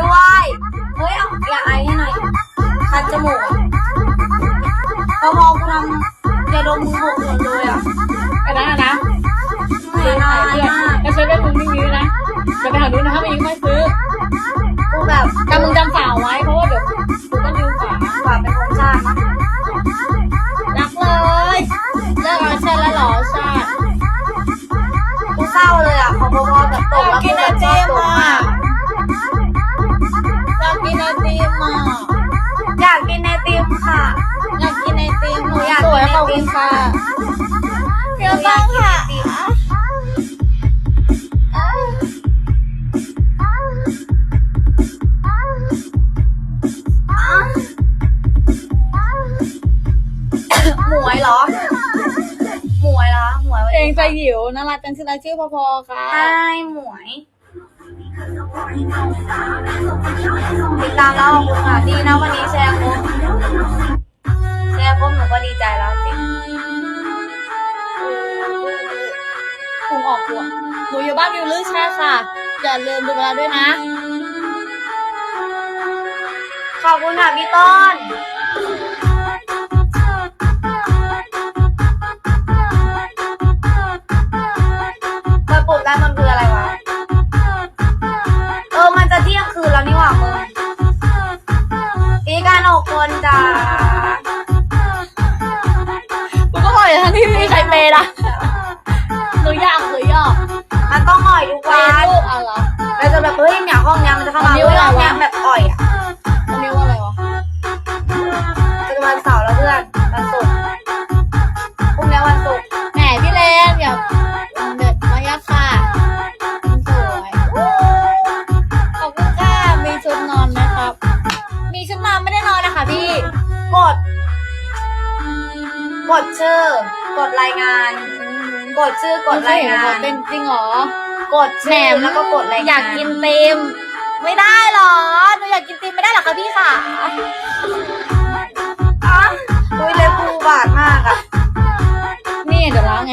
ด้วย เฮ้ยเอาอย่าไอให้หน่อยคันจมูกพอมองกูทำยาดมมึงหกหมดเลยอะก็ได้นะเหนื่อยนานมากก็ใช้เล่นมึงไม่ยื้อนะจะไปหาดูนะถ้าไม่ยื้อไม่ซื้อกูแบบ ติมอะอยากกินไอติมค่ะ อยากกินไอติมหนูอยากสวยกินไอติมขอบคุณค่ะ เดี๋ยวต้องค่ะหมวยเหรอ หมวยเหรอหมวยเองใจหิวน่ารักจังชื่ออะไรชื่อพอๆค่ะ ใช่หมวย ติดตามแล้วขอบคุณค่ะดีนะวันนี้แชร์ครบแชร์ครบหนูก็ดีใจแล้วจริงพุงออกหัว หนูอยู่บ้านวิวลื่นใช่ค่ะอย่าลืมดูเวลาด้วยนะ ขอบคุณค่ะพี่ต้นเปิดปลุกได้มัน คนจ้ากูก็บอกอย่างนั้นที่ไม่มีใครเปย์นะหนูอยากหนูอยากมันต้องอ่อยทุกเปวัย์นลูกอะไรเหรอ เราจะแบบเฮ้ยเนี่ยห้อง ไม่ได้นอนนะคะพี่กด กดชื่อ กดรายงาน กดชื่อกดรายงานเป็นจริงเหรอ กดแหมชื่อแล้วก็กดรายงานอยากกินเต็ม ไม่ได้เหรอ หนูอยากกินเต็มไม่ได้เหรอคะพี่ค่ะอะอุ้ยเล็บกูบาดมากอะ นี่เดี๋ยวล้างไง